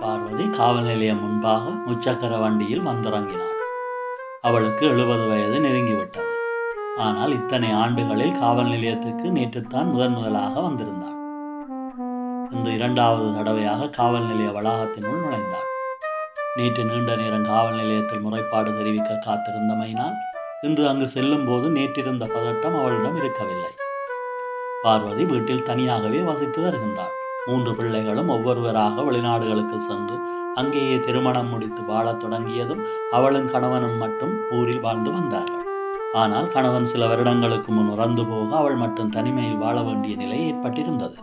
பார்வதி காவல் நிலையம் முன்பாக முச்சக்கர வண்டியில் வந்திறங்கினாள். அவளுக்கு எழுபது வயது நெருங்கிவிட்டது. ஆனால் இத்தனை ஆண்டுகளில் காவல் நிலையத்துக்கு நேற்றுத்தான் முதன் முதலாக வந்திருந்தாள். இந்த இரண்டாவது தடவையாக காவல் நிலைய வளாகத்தினுள் நுழைந்தாள். நேற்று நீண்ட நேரம் காவல் நிலையத்தில் முறைப்பாடு தெரிவிக்க காத்திருந்தமையினால் இன்று அங்கு செல்லும் போது நேற்றிருந்த பதட்டம் அவளிடம் இருக்கவில்லை. பார்வதி வீட்டில் தனியாகவே வசித்து வருகின்றாள். மூன்று பிள்ளைகளும் ஒவ்வொருவராக வெளிநாடுகளுக்கு சென்று அங்கேயே திருமணம் முடித்து வாழத் தொடங்கியதும் அவளும் கணவனும் மட்டும் ஊரில் வாழ்ந்து வந்தார்கள். ஆனால் கணவன் சில வருடங்களுக்கு முன் இறந்து போக அவள் மட்டும் தனிமையில் வாழ வேண்டிய நிலை ஏற்பட்டிருந்தது.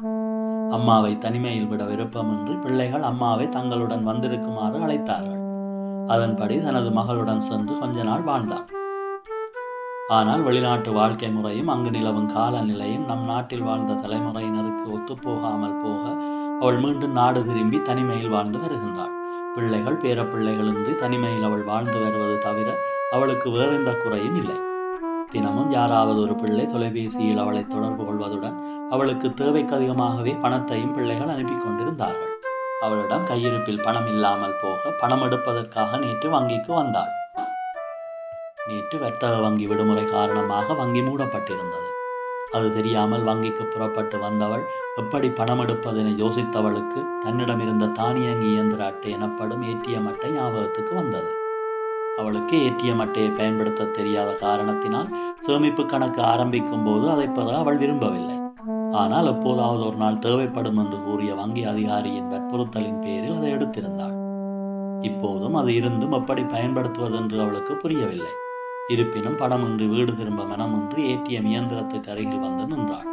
அம்மாவை தனிமையில் விட விருப்பமின்றி பிள்ளைகள் அம்மாவை தங்களுடன் வந்திருக்குமாறு அழைத்தார்கள். அதன்படி தனது மகளுடன் சென்று கொஞ்ச நாள் வாழ்ந்தான். ஆனால் வெளிநாட்டு வாழ்க்கை முறையும் அங்கு நிலவும் காலநிலையும் நம் நாட்டில் வாழ்ந்த தலைமுறையினருக்கு ஒத்துப்போகாமல் போக அவள் மீண்டும் நாடு திரும்பி தனிமையில் வாழ்ந்து வருகின்றாள். பிள்ளைகள் பேரப்பிள்ளைகளின்றி தனிமையில் அவள் வாழ்ந்து வருவது தவிர அவளுக்கு வேறெந்த குறையும் இல்லை. தினமும் யாராவது ஒரு பிள்ளை தொலைபேசியில் அவளை தொடர்பு கொள்வதுடன் அவளுக்கு தேவைக்கு அதிகமாகவே பணத்தையும் பிள்ளைகள் அனுப்பி கொண்டிருந்தார்கள். அவளிடம் கையிருப்பில் பணம் இல்லாமல் போக பணம் எடுப்பதற்காக நேற்று வங்கிக்கு வந்தாள். நேற்று வர்த்தக வங்கி விடுமுறை காரணமாக வங்கி மூடப்பட்டிருந்தது. அது தெரியாமல் வங்கிக்கு புறப்பட்டு வந்தவள் எப்படி பணம் எடுப்பதென யோசித்தவளுக்கு தன்னிடமிருந்த தானியங்கி இயந்திர அட்டை எனப்படும் ஏடிஎம் அட்டை ஞாபகத்துக்கு வந்தது. அவளுக்கு ஏடிஎம் அட்டையை பயன்படுத்த தெரியாத காரணத்தினால் சேமிப்பு கணக்கு ஆரம்பிக்கும் போது அதை பெற அவள் விரும்பவில்லை. ஆனால் எப்போதாவது ஒரு நாள் தேவைப்படும் என்று கூறிய வங்கி அதிகாரியின் வற்புறுத்தலின் பேரில் அதை எடுத்திருந்தாள். இப்போதும் அது இருந்தும் எப்படி பயன்படுத்துவது என்று அவளுக்கு புரியவில்லை. இருப்பினும் பணமின்றி வீடு திரும்ப மனமின்றி ஏடிஎம் இயந்திரத்துக்கு அருகில் வந்து நின்றாள்.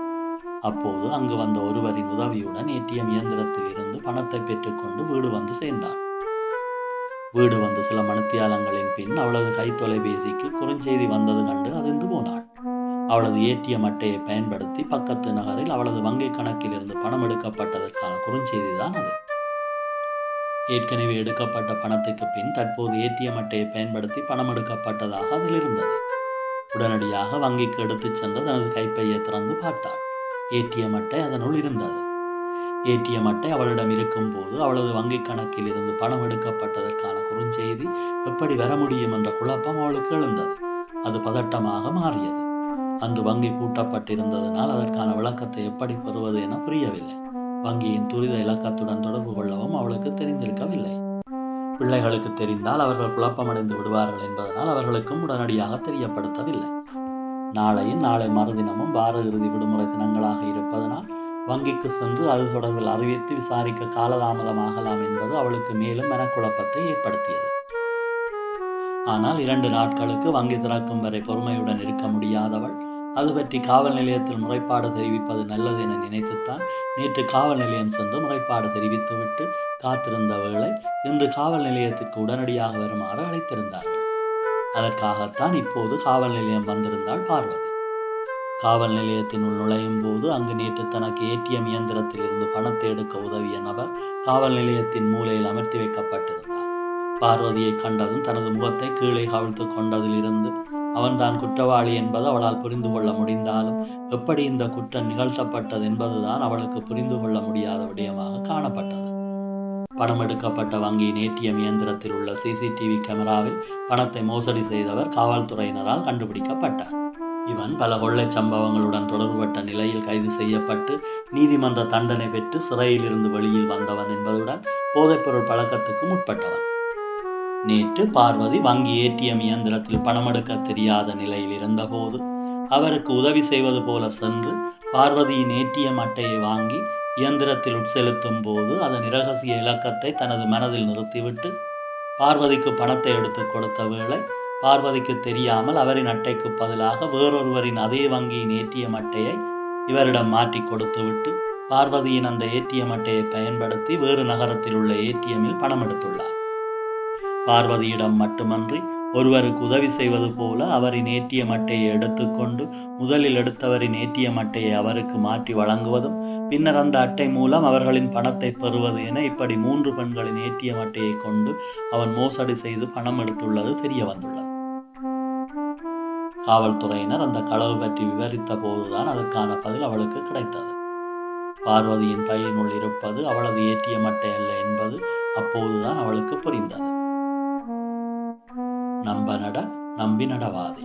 அப்போது அங்கு வந்த ஒருவரின் உதவியுடன் ஏடிஎம் இயந்திரத்தில் இருந்து பணத்தை பெற்றுக்கொண்டு வீடு வந்து சேர்ந்தாள். வீடு வந்து சில மணித்தியாலங்களின் பின் அவளது கை தொலைபேசிக்கு குறுஞ்செய்தி வந்தது கண்டு அதிர்ந்து போனாள். அவளது ஏடிஎம் அட்டையை பயன்படுத்தி பக்கத்து நகரில் அவளது வங்கி கணக்கில் இருந்து பணம் எடுக்கப்பட்டதற்கான குறுஞ்செய்தி தான் அது. ஏற்கனவே எடுக்கப்பட்ட பணத்துக்கு பின் தற்போது ஏடிஎம் அட்டையை பயன்படுத்தி பணம் எடுக்கப்பட்டதாக அதில் இருந்தது. உடனடியாக வங்கிக்கு எடுத்துச் சென்று தனது கைப்பையை திறந்து பார்த்தாள். ஏடிஎம் அட்டை அதனுள் இருந்தது. ஏடிஎம் அட்டை அவளிடம் இருக்கும்போது அவளது வங்கிக் கணக்கில் இருந்து பணம் எடுக்கப்பட்டதற்கான குறுஞ்செய்தி எப்படி வர முடியும் என்ற குழப்பம் அவளுக்கு எழுந்தது. அது பதட்டமாக மாறியது. அன்று வங்கி பூட்டப்பட்டிருந்ததனால் அதற்கான விளக்கத்தை எப்படி பெறுவது என புரியவில்லை. வங்கியின் துரித இலக்கத்துடன் தொடர்பு கொள்ளவும் அவளுக்கு தெரிந்திருக்கவில்லை. பிள்ளைகளுக்கு தெரிந்தால் அவர்கள் குழப்பமடைந்து விடுவார்கள் என்பதனால் அவர்களுக்கும் உடனடியாக தெரியப்படுத்தவில்லை. நாளையும் நாளை மறுதினமும் வார இறுதி விடுமுறை தினங்களாக இருப்பதனால் வங்கிக்கு சென்று அது தொடர்பில் அறிவித்து விசாரிக்க காலதாமதமாகலாம் என்பது அவளுக்கு மேலும் மனக்குழப்பத்தை ஏற்படுத்தியது. ஆனால் இரண்டு நாட்களுக்கு வங்கி திறக்கும் வரை பொறுமையுடன் இருக்க முடியாதவள் அது பற்றி காவல் நிலையத்தில் முறைப்பாடு தெரிவிப்பது நல்லது என நினைத்துத்தான் நேற்று காவல் நிலையம் சென்று முறைப்பாடு தெரிவித்துவிட்டு காத்திருந்தவர்களை இன்று காவல் நிலையத்திற்கு உடனடியாக வருமாறு அழைத்திருந்தார்கள். அதற்காகத்தான் இப்போது காவல் நிலையம் வந்திருந்தாள் பார்வதி. காவல் நிலையத்தினுள் நுழையும் போது அங்கு நேற்று தனக்கு ஏடிஎம் இயந்திரத்தில் இருந்து பணத்தை எடுக்க உதவிய நபர் காவல் நிலையத்தின் மூலையில் அமர்த்தி வைக்கப்பட்டிருந்தார். பார்வதியை கண்டதும் தனது முகத்தை கீழே கவிழ்த்து கொண்டதிலிருந்து அவன்தான் குற்றவாளி என்பது அவளால் புரிந்து கொள்ள முடிந்தாலும் எப்படி இந்த குற்றம் நிகழ்த்தப்பட்டது என்பதுதான் அவளுக்கு புரிந்து கொள்ள முடியாத விடயமாக காணப்பட்டது. பணம் எடுக்கப்பட்ட வங்கியின் ஏடிஎம் இயந்திரத்தில் உள்ள சிசிடிவி கேமராவில் பணத்தை மோசடி செய்தவர் காவல்துறையினரால் கண்டுபிடிக்கப்பட்டார். இவன் பல கொள்ளைச் சம்பவங்களுடன் தொடர்புபட்ட நிலையில் கைது செய்யப்பட்டு நீதிமன்ற தண்டனை பெற்று சிறையிலிருந்து வெளியில் வந்தவன் என்பதுடன் போதைப்பொருள் பழக்கத்துக்கு முற்பட்டவன் நேற்று பார்வதி வங்கி ஏடிஎம் இயந்திரத்தில் பணம் எடுக்க தெரியாத நிலையில் இருந்தபோது அவருக்கு உதவி செய்வது போல சென்று பார்வதியின் ஏடிஎம் அட்டையை வாங்கி இயந்திரத்தில் உட்செலுத்தும் போது அதன் இரகசிய இலக்கத்தை தனது மனதில் நிறுத்திவிட்டு பார்வதிக்கு பணத்தை எடுத்து கொடுத்த வேளை பார்வதிக்கு தெரியாமல் அவரின் அட்டைக்கு பதிலாக வேறொருவரின் அதே வங்கியின் ஏடிஎம் அட்டையை இவரிடம் மாற்றி கொடுத்துவிட்டு பார்வதியின் அந்த ஏடிஎம் அட்டையை பயன்படுத்தி வேறு நகரத்தில் உள்ள ஏடிஎம்மில் பணம் எடுத்துள்ளார். பார்வதியிடம் மட்டுமன்றி ஒருவருக்கு உதவி செய்வது போல அவரின் ஏற்றிய அட்டையை எடுத்துக்கொண்டு முதலில் எடுத்தவரின் ஏற்றிய அட்டையை அவருக்கு மாற்றி வழங்குவதும் பின்னர் அந்த அட்டை மூலம் அவர்களின் பணத்தை பெறுவது என இப்படி மூன்று பெண்களின் ஏற்றிய மட்டையை கொண்டு அவன் மோசடி செய்து பணம் எடுத்துள்ளது தெரிய வந்துள்ளது. காவல்துறையினர் அந்த களவு பற்றி விவரித்த போதுதான் அதற்கான பதில் அவளுக்கு கிடைத்தது. பார்வதியின் பையனுள் இருப்பது அவளது ஏற்றிய அட்டை அல்ல என்பது அப்போதுதான் அவளுக்கு புரிந்தது. നമ്പനട നമ്പിനടവാതെ